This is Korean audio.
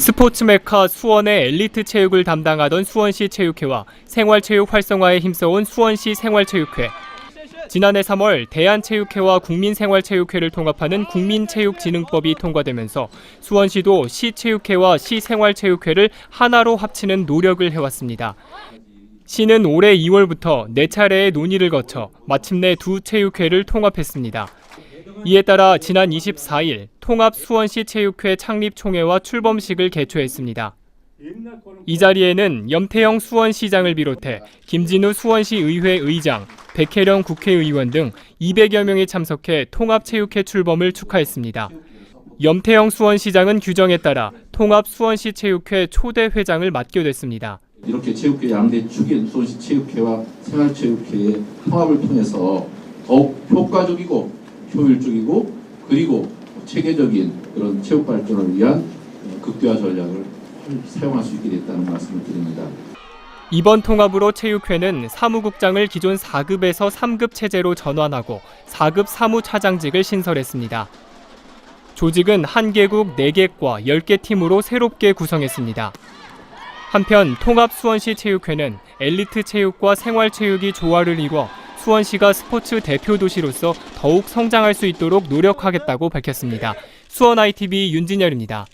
스포츠 메카 수원의 엘리트 체육을 담당하던 수원시 체육회와 생활체육 활성화에 힘써온 수원시 생활체육회. 지난해 3월 대한체육회와 국민생활체육회를 통합하는 국민체육진흥법이 통과되면서 수원시도 시체육회와 시생활체육회를 하나로 합치는 노력을 해왔습니다. 시는 올해 2월부터 네 차례의 논의를 거쳐 마침내 두 체육회를 통합했습니다. 이에 따라 지난 24일 통합 수원시 체육회 창립 총회와 출범식을 개최했습니다. 이 자리에는 염태영 수원시장을 비롯해 김진우 수원시 의회 의장, 백혜령 국회의원 등 200여 명이 참석해 통합 체육회 출범을 축하했습니다. 염태영 수원시장은 규정에 따라 통합 수원시 체육회 초대 회장을 맡게 됐습니다. 이렇게 체육회 양대 축인 수원시 체육회와 생활체육회의 통합을 통해서 더욱 효과적이고 효율적이고 그리고 체계적인 그런 체육 발전을 위한 극대화 전략을 사용할 수 있게 됐다는 말씀을 드립니다. 이번 통합으로 체육회는 사무국장을 기존 4급에서 3급 체제로 전환하고 4급 사무차장직을 신설했습니다. 조직은 한 개국 4개과 10개 팀으로 새롭게 구성했습니다. 한편 통합 수원시 체육회는 엘리트 체육과 생활 체육이 조화를 이뤄 수원시가 스포츠 대표 도시로서 더욱 성장할 수 있도록 노력하겠다고 밝혔습니다. 수원 ITV 윤진열입니다.